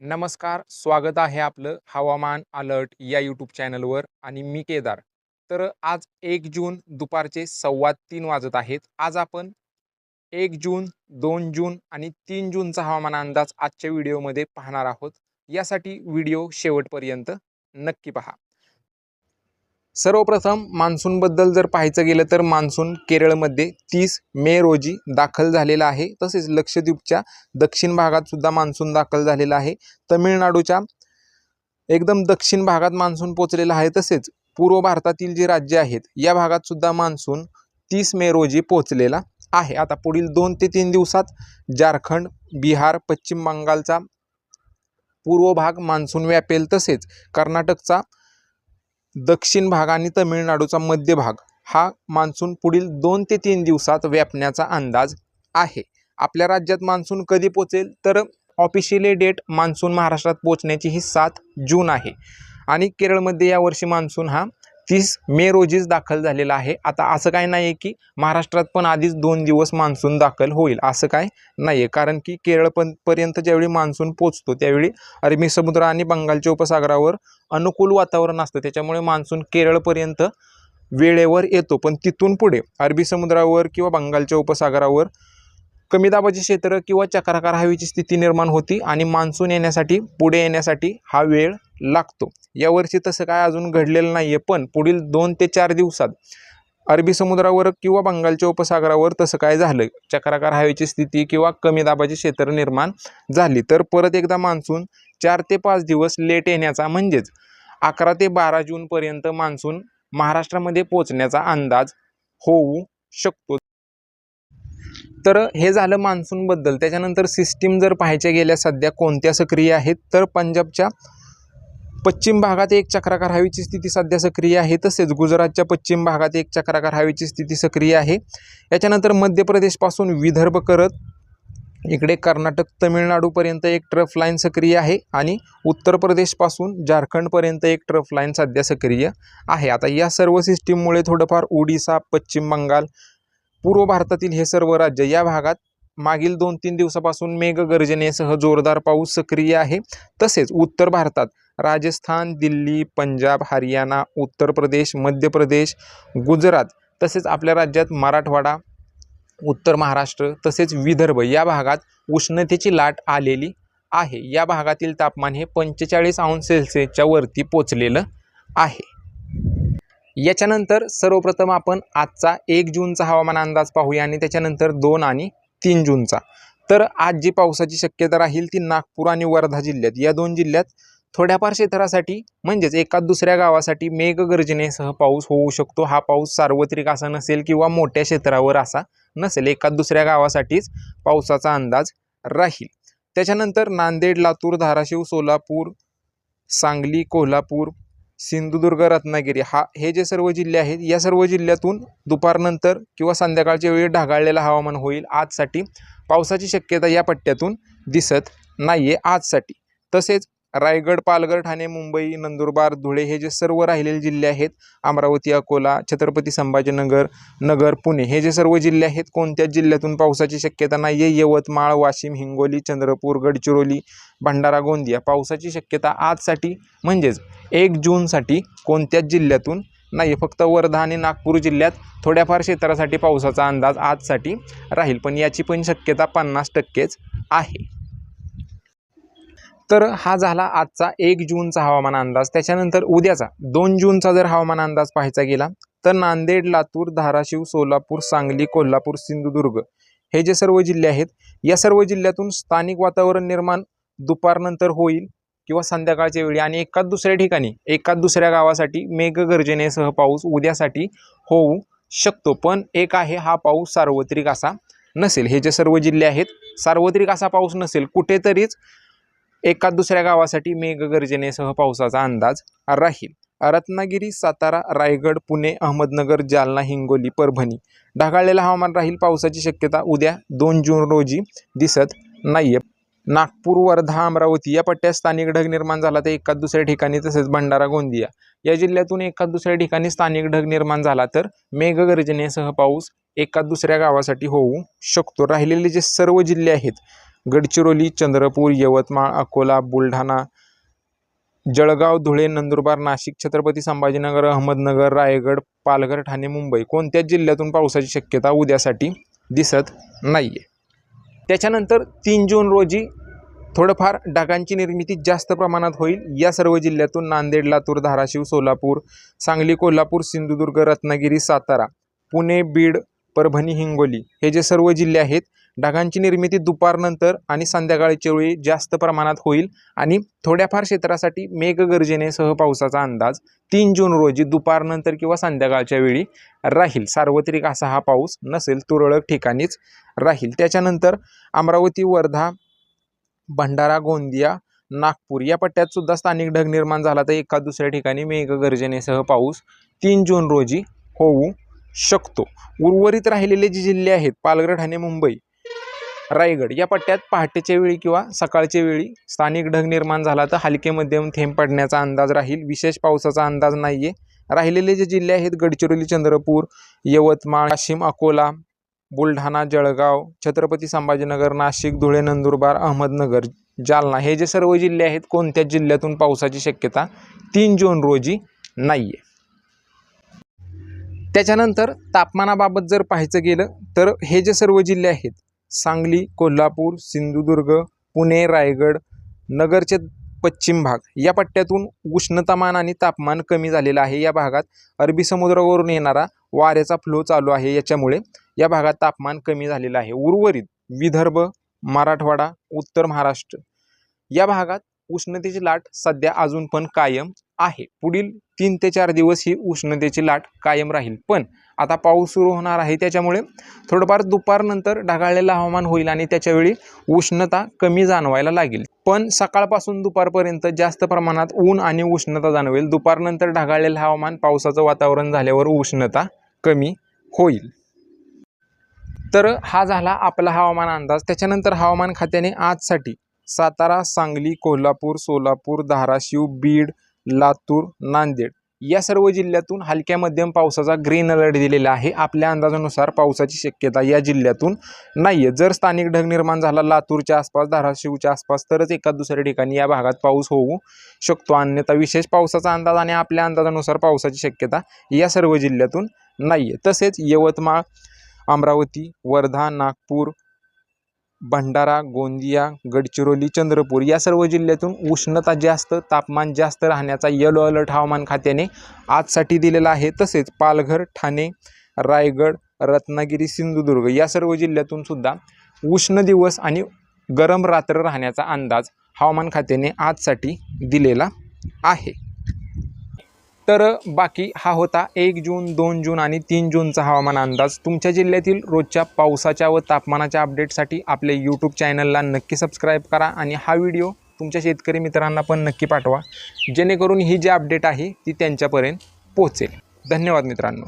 नमस्कार स्वागत आहे आपलं हवामान अलर्ट या यूट्यूब चॅनलवर आणि मी केदार. तर आज एक जून दुपारचे सव्वा तीन वाजत आहेत. आज आपण एक जून दोन जून आणि तीन जूनचा हवामान अंदाज आजच्या व्हिडिओमध्ये पाहणार आहोत. यासाठी व्हिडिओ शेवटपर्यंत नक्की पहा. सर्वप्रथम मान्सूनबद्दल जर पाहायचं गेलं तर मान्सून केरळमध्ये तीस मे रोजी दाखल झालेला आहे. तसेच लक्षद्वीपच्या दक्षिण भागात सुद्धा मान्सून दाखल झालेला आहे. तमिळनाडूच्या एकदम दक्षिण भागात मान्सून पोचलेला आहे. तसेच पूर्व भारतातील जी राज्य आहेत या भागात सुद्धा मान्सून तीस मे रोजी पोचलेला आहे. आता पुढील दोन ते तीन दिवसात झारखंड बिहार पश्चिम बंगालचा पूर्व भाग मान्सून व्यापेल. तसेच कर्नाटकचा दक्षिण भाग आणि तमिळनाडूचा मध्य भाग हा मान्सून पुढील दोन ते तीन दिवसात व्यापण्याचा अंदाज आहे. आपल्या राज्यात मान्सून कधी पोचेल? तर ऑफिशियली डेट मान्सून महाराष्ट्रात पोचण्याची ही सात जून आहे. आणि केरळमध्ये यावर्षी मान्सून हा तीस मे रोजीच दाखल झालेला आहे. आता असं काय नाही आहे की महाराष्ट्रात पण आधीच दोन दिवस मान्सून दाखल होईल. असं काय नाही आहे कारण की केरळ पण पर्यंत ज्यावेळी मान्सून पोचतो त्यावेळी अरबी समुद्र आणि बंगालच्या उपसागरावर अनुकूल वातावरण असतं. त्याच्यामुळे मान्सून केरळपर्यंत वेळेवर येतो. पण तिथून पुढे अरबी समुद्रावर किंवा बंगालच्या उपसागरावर कमी दाबाचे क्षेत्र किंवा चक्राकार हवेची स्थिती निर्माण होती आणि मान्सून येण्यासाठी पुढे येण्यासाठी हा वेळ लागतो. यावर्षी तसं काय अजून घडलेलं नाही आहे पण पुढील दोन ते चार दिवसात अरबी समुद्रावर किंवा बंगालच्या उपसागरावर तसं काय झालं? चक्राकार हवेची स्थिती किंवा कमी दाबाचे क्षेत्र निर्माण झाली तर परत एकदा मान्सून चार ते पाच दिवस लेट येण्याचा म्हणजेच अकरा ते बारा जूनपर्यंत मान्सून महाराष्ट्रामध्ये पोचण्याचा अंदाज होऊ शकतो. तर हे झालं मान्सूनबद्दल. त्याच्यानंतर सिस्टीम जर पाहायच्या गेल्या सध्या कोणत्या सक्रिय आहेत तर पंजाबच्या पश्चिम भागात एक चक्राकार हवेची स्थिती सध्या सक्रिय आहे तसेच गुजरातच्या पश्चिम भागात एक चक्राकार हवेची स्थिती सक्रिय आहे. याच्यानंतर मध्य प्रदेशपासून विदर्भ करत इकडे कर्नाटक तमिळनाडूपर्यंत एक ट्रफ लाईन सक्रिय आहे आणि उत्तर प्रदेशपासून झारखंडपर्यंत एक ट्रफ लाईन सध्या सक्रिय आहे. आता या सर्व सिस्टीममुळे थोडंफार ओडिसा पश्चिम बंगाल पूर्व भारतातील हे सर्व राज्य या भागात मागील दोन तीन दिवसापासून मेघगर्जनेसह जोरदार पाऊस सक्रिय आहे. तसेच उत्तर भारतात राजस्थान दिल्ली पंजाब हरियाणा उत्तर प्रदेश मध्य प्रदेश गुजरात तसेच आपल्या राज्यात मराठवाडा उत्तर महाराष्ट्र तसेच विदर्भ या भागात उष्णतेची लाट आलेली आहे. या भागातील तापमान हे पंचेचाळीस अंश सेल्सिअसच्या वरती पोचलेलं आहे. याच्यानंतर सर्वप्रथम आपण आजचा एक जूनचा हवामान अंदाज पाहूया आणि त्याच्यानंतर दोन आणि तीन जूनचा. तर आज जी पावसाची शक्यता राहील ती नागपूर आणि वर्धा जिल्ह्यात. या दोन जिल्ह्यात थोड्याफार क्षेत्रासाठी म्हणजेच एका दुसऱ्या गावासाठी मेघगर्जनेसह पाऊस होऊ शकतो. हा पाऊस सार्वत्रिक असा नसेल किंवा मोठ्या क्षेत्रावर असा नसेल. एका दुसऱ्या गावासाठीच पावसाचा अंदाज राहील. त्याच्यानंतर नांदेड लातूर धाराशिव सोलापूर सांगली कोल्हापूर सिंधुदुर्ग रत्नागिरी हा हे जे सर्व जिल्हे आहेत या सर्व जिल्ह्यातून दुपारनंतर किंवा संध्याकाळच्या वेळी ढगाळलेलं हवामान होईल आजसाठी. पावसाची शक्यता या पट्ट्यातून दिसत नाही आहे आजसाठी. तसेच रायगड पालघर ठाणे मुंबई नंदुरबार धुळे हे जे सर्व राहिलेले जिल्हे आहेत अमरावती अकोला छत्रपती संभाजीनगर नगर पुणे हे जे सर्व जिल्हे आहेत कोणत्याच जिल्ह्यातून पावसाची शक्यता नाही आहे यवतमाळ वाशिम हिंगोली चंद्रपूर गडचिरोली भंडारा गोंदिया. पावसाची शक्यता आजसाठी म्हणजेच एक जूनसाठी कोणत्याच जिल्ह्यातून नाही फक्त वर्धा आणि नागपूर जिल्ह्यात थोड्याफार क्षेत्रासाठी पावसाचा अंदाज आजसाठी राहील. पण याची पण शक्यता पन्नास टक्केच आहे. तर हा झाला आजचा एक जूनचा हवामान अंदाज. त्याच्यानंतर उद्याचा दोन जूनचा जर हवामान अंदाज पाहायचा गेला तर नांदेड लातूर धाराशिव सोलापूर सांगली कोल्हापूर सिंधुदुर्ग हे जे सर्व जिल्हे आहेत या सर्व जिल्ह्यातून स्थानिक वातावरण निर्माण दुपारनंतर होईल किंवा संध्याकाळच्या वेळी आणि एकाच दुसऱ्या ठिकाणी एकाच दुसऱ्या गावासाठी मेघगर्जनेसह पाऊस उद्यासाठी होऊ शकतो. पण एक आहे हा पाऊस सार्वत्रिक असा नसेल. हे जे सर्व जिल्हे आहेत सार्वत्रिक असा पाऊस नसेल. कुठेतरीच एका दुसऱ्या गावासाठी मेघगर्जनेसह पावसाचा अंदाज राहील. रत्नागिरी सातारा रायगड पुणे अहमदनगर जालना हिंगोली परभणी. ढगाळलेलं हवामान राहील. पावसाची शक्यता उद्या दोन जून रोजी दिसत नाही आहे नागपूर वर्धा अमरावती या पट्ट्यात स्थानिक ढग निर्माण झाला तर एकाच दुसऱ्या ठिकाणी तसेच भंडारा गोंदिया. या जिल्ह्यातून एकाच दुसऱ्या ठिकाणी स्थानिक ढग निर्माण झाला तर मेघगर्जनेसह पाऊस एकाच दुसऱ्या गावासाठी होऊ शकतो. राहिलेले जे सर्व जिल्हे आहेत गडचिरोली चंद्रपूर यवतमाळ अकोला बुलढाणा जळगाव धुळे नंदुरबार नाशिक छत्रपती संभाजीनगर अहमदनगर रायगड पालघर ठाणे मुंबई कोणत्याच जिल्ह्यातून पावसाची शक्यता उद्यासाठी दिसत नाही आहे त्याच्यानंतर तीन जून रोजी थोडंफार ढगांची निर्मिती जास्त प्रमाणात होईल. या सर्व जिल्ह्यातून नांदेड लातूर धाराशिव सोलापूर सांगली कोल्हापूर सिंधुदुर्ग रत्नागिरी सातारा पुणे बीड परभणी हिंगोली हे जे सर्व जिल्हे आहेत ढगांची निर्मिती दुपारनंतर आणि संध्याकाळच्या वेळी जास्त प्रमाणात होईल आणि थोड्याफार क्षेत्रासाठी मेघगर्जनेसह पावसाचा अंदाज तीन जून रोजी दुपारनंतर किंवा संध्याकाळच्या वेळी राहील. सार्वत्रिक असा हा पाऊस नसेल तुरळक ठिकाणीच राहील. त्याच्यानंतर अमरावती वर्धा भंडारा गोंदिया नागपूर या पट्ट्यात सुद्धा स्थानिक ढग निर्माण झाला तर एका दुसऱ्या ठिकाणी मेघगर्जनेसह पाऊस तीन जून रोजी होऊ शकतो. उर्वरित राहिलेले जे जिल्हे आहेत पालघर ठाणे मुंबई रायगड. या पट्ट्यात पहाटेच्या वेळी किंवा सकाळच्या वेळी स्थानिक ढग निर्माण झाला तर हलके मध्यम थेंब पडण्याचा अंदाज राहील. विशेष पावसाचा अंदाज नाही आहे राहिलेले जे जिल्हे आहेत गडचिरोली चंद्रपूर यवतमाळ वाशिम अकोला बुलढाणा जळगाव छत्रपती संभाजीनगर नाशिक धुळे नंदुरबार अहमदनगर जालना हे जे सर्व जिल्हे आहेत कोणत्या जिल्ह्यातून पावसाची शक्यता तीन जून रोजी नाही आहे त्याच्यानंतर तापमानाबाबत जर पाहायचं गेलं तर हे जे सर्व जिल्हे आहेत सांगली कोल्हापूर सिंधुदुर्ग पुणे रायगड नगरचे पश्चिम भाग. या पट्ट्यातून उष्णतामान आणि तापमान कमी झालेलं आहे. या भागात अरबी समुद्रावरून येणारा वाऱ्याचा फ्लो चालू आहे. याच्यामुळे या भागात तापमान कमी झालेलं आहे. उर्वरित विदर्भ मराठवाडा उत्तर महाराष्ट्र या भागात उष्णतेची लाट सध्या अजून पण कायम आहे. पुढील तीन ते चार दिवस ही उष्णतेची लाट कायम राहील. पण आता पाऊस सुरू होणार आहे त्याच्यामुळे थोडंफार दुपारनंतर ढगाळलेलं हवामान होईल आणि त्याच्यावेळी उष्णता कमी जाणवायला लागेल. पण सकाळपासून दुपारपर्यंत जास्त प्रमाणात ऊन आणि उष्णता जाणवेल. दुपारनंतर ढगाळलेलं हवामान पावसाचं वातावरण झाल्यावर उष्णता कमी होईल. तर हा झाला आपला हवामान अंदाज. त्याच्यानंतर हवामान खात्याने आजसाठी सातारा सांगली कोल्हापूर सोलापूर धाराशिव बीड लातूर नांदेड या सर्व जिल्ह्यातून हलक्या मध्यम पावसाचा ग्रीन अलर्ट दिलेला आहे. आपल्या अंदाजानुसार पावसाची शक्यता या जिल्ह्यातून नाही आहे जर स्थानिक ढग निर्माण झाला लातूरच्या आसपास धाराशिवच्या आसपास तरच एका दुसऱ्या ठिकाणी या भागात पाऊस होऊ शकतो. अन्यथा विशेष पावसाचा अंदाज आणि आपल्या अंदाजानुसार पावसाची शक्यता या सर्व जिल्ह्यातून नाही आहे तसेच यवतमाळ अमरावती वर्धा नागपूर भंडारा गोंदिया गडचिरोली चंद्रपूर या सर्व जिल्ह्यातून उष्णता जास्त तापमान जास्त राहण्याचा येलो अलर्ट हवामान खात्याने आजसाठी दिलेला आहे. तसेच पालघर ठाणे रायगड रत्नागिरी सिंधुदुर्ग या सर्व जिल्ह्यातून सुद्धा उष्ण दिवस आणि गरम रात्र राहण्याचा अंदाज हवामान खात्याने आजसाठी दिलेला आहे. तर बाकी हा होता एक जून दोन जून आणि तीन जूनचा हवामान अंदाज. तुमच्या जिल्ह्यातील रोजच्या पावसाच्या व तापमानाच्या अपडेटसाठी आपले यूट्यूब चॅनलला नक्की सबस्क्राईब करा आणि हा व्हिडिओ तुमच्या शेतकरी मित्रांना पण नक्की पाठवा. जेणेकरून ही जी अपडेट आहे ती त्यांच्यापर्यंत पोहोचेल. धन्यवाद मित्रांनो.